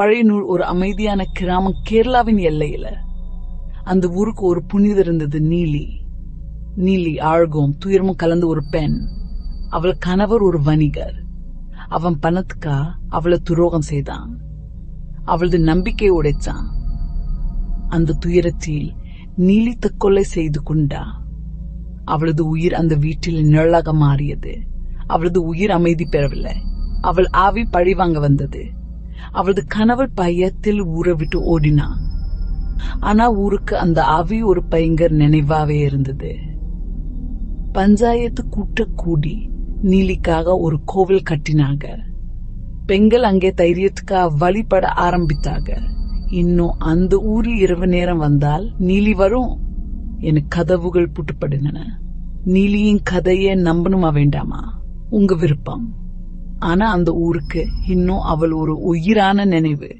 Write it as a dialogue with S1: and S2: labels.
S1: பழையனூர் ஒரு அமைதியான கிராமம் கேரளாவின் எல்லையில. அந்த ஊருக்கு ஒரு புனிதர் இருந்தது நீலி. நீலி ஆழ்கும் துயரமும் கலந்த ஒரு பெண். அவள் கணவர் ஒரு வணிகர். அவன் பணத்துக்கா அவளை துரோகம் செய்தான். அவளது நம்பிக்கை உடைச்சான். அந்த துயரத்தில் நீலி தற்கொலை செய்து கொண்டா. அவளது உயிர் அந்த வீட்டில் நிழலாக மாறியது. அவளது உயிர் அமைதி பெறவில்லை. அவள் ஆவி பழிவாங்க வந்தது. அவளது கணவர் பயத்தில் ஊரை விட்டு ஓடினான். ஆனா ஊருக்கு அந்த ஆவி ஒரு பயங்கர நினைவாவே இருந்தது. பஞ்சாயத்து கூட்ட கூடி நீலிக்காக ஒரு கோவில் கட்டினாங்க. பெண்கள் அங்கே தைரியத்துக்காக வழிபட ஆரம்பித்தாங்க. இன்னும் அந்த ஊரில் இரவு நேரம் வந்தால் நீலி வரும் என கதவுகள் பூட்டப்படின நீலியின் கதையை நம்பணுமா வேண்டாமா? உங்க விருப்பம். ஆனா அந்த ஊருக்கு இன்னும் அவள் ஒரு உயிரான நினைவு.